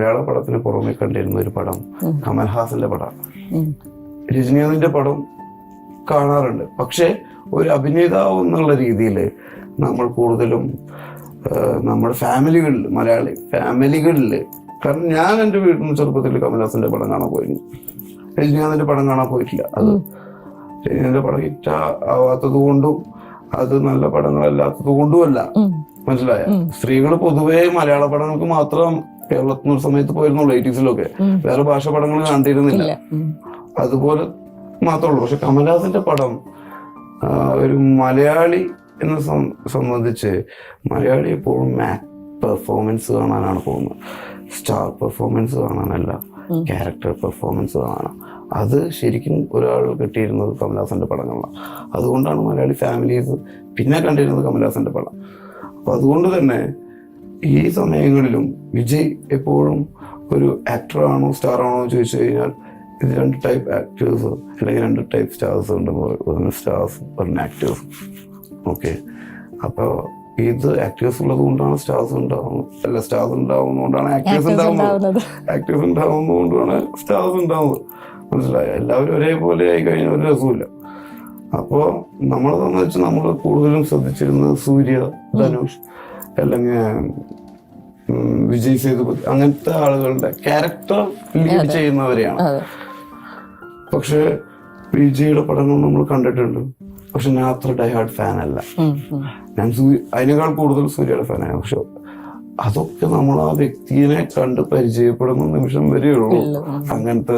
മലയാള പടത്തിന് പുറമെ കണ്ടിരുന്ന ഒരു പടം കമൽഹാസന്റെ പടം. രജനീകാന്തിന്റെ പടം കാണാറുണ്ട്. പക്ഷേ ഒരു അഭിനേതാവ് എന്നുള്ള രീതിയിൽ നമ്മൾ കൂടുതലും നമ്മുടെ ഫാമിലികളിൽ മലയാളി ഫാമിലികളിൽ കാരണം ഞാൻ എന്റെ വീട്ടിൽ നിന്ന് ചെറുപ്പത്തിൽ കമൽഹാസന്റെ പടം കാണാൻ പോയിരുന്നു. രജനീകാന്തിന്റെ പടം കാണാൻ പോയിട്ടില്ല അത്. രജനീകാന്തിന്റെ പടം ഹിറ്റ് ആവാത്തത് കൊണ്ടും അത് നല്ല പടങ്ങളല്ലാത്തത് കൊണ്ടുമല്ല. മനസ്സിലായ? സ്ത്രീകൾ പൊതുവേ മലയാള പടങ്ങൾക്ക് മാത്രം കേരളത്തിൽ ഒരു സമയത്ത് പോയിരുന്നുള്ളൂ എയ്റ്റീസിലൊക്കെ വേറെ ഭാഷ പടങ്ങൾ കണ്ടിരുന്നില്ല. അതുപോലെ മാത്രമേ മാത്രമുള്ളൂ പക്ഷെ കമൽഹാസന്റെ പടം ഒരു മലയാളി എന്നെ സംബന്ധിച്ച് മലയാളി എപ്പോഴും മാക് പെർഫോമൻസ് കാണാനാണ് പോകുന്നത്. സ്റ്റാർ പെർഫോമൻസ് കാണാനല്ല ക്യാരക്ടർ പെർഫോമൻസ് കാണാൻ അത് ശരിക്കും ഒരാൾ കിട്ടിയിരുന്നത് കമൽഹാസന്റെ പടങ്ങളാണ്. അതുകൊണ്ടാണ് മലയാളി ഫാമിലീസ് പിന്നെ കണ്ടിരുന്നത് കമൽഹാസന്റെ പടം. അപ്പൊ അതുകൊണ്ട് തന്നെ ഈ സമയങ്ങളിലും വിജയ് എപ്പോഴും ഒരു ആക്ടറാണോ സ്റ്റാറാണോ എന്ന് ചോദിച്ചു കഴിഞ്ഞാൽ ഇത് രണ്ട് ടൈപ്പ് ആക്ടേഴ്സ് അല്ലെങ്കിൽ രണ്ട് ടൈപ്പ് സ്റ്റാർസ് ഉണ്ട്. ഒന്ന് സ്റ്റാർസ് ഒന്ന് ആക്ടേഴ്സ് ഓക്കെ അപ്പോൾ ഇത് ആക്ടേഴ്സ് ഉള്ളത് കൊണ്ടാണ് സ്റ്റാർസ് ഉണ്ടാവുന്നത്. അല്ല സ്റ്റാർസ് ഉണ്ടാവുന്നതുകൊണ്ടാണ് ആക്ടേഴ്സ് ഉണ്ടാവുന്നത്. ആക്ടേഴ്സ് ഉണ്ടാവുന്നതുകൊണ്ടാണ് സ്റ്റാർസ് ഉണ്ടാവുന്നത്. മനസ്സിലായോ? എല്ലാവരും ഒരേപോലെ ആയി കഴിഞ്ഞാൽ ഒരു രസമില്ല അപ്പോൾ നമ്മളെന്ന് വെച്ചാൽ നമ്മൾ കൂടുതലും ശ്രദ്ധിച്ചിരുന്നത് സൂര്യ ധനുഷ്. അല്ലെങ്കിൽ വിജയ് സേതുപതി അങ്ങനത്തെ ആളുകളുടെ ക്യാരക്ടർ ലീഡ് ചെയ്യുന്നവരെയാണ്. പക്ഷെ വിജയുടെ പടങ്ങൾ നമ്മൾ കണ്ടിട്ടുണ്ട്. പക്ഷെ ഞാൻ അത്ര ഡൈഹാർഡ് ഫാൻ അല്ല. ഞാൻ സൂര്യ അതിനേക്കാൾ കൂടുതൽ സൂര്യയുടെ ഫാനാണ് പക്ഷെ അതൊക്കെ നമ്മൾ ആ വ്യക്തിയെ കണ്ട് പരിചയപ്പെടുന്ന നിമിഷം വരെയുള്ളൂ. അങ്ങനത്തെ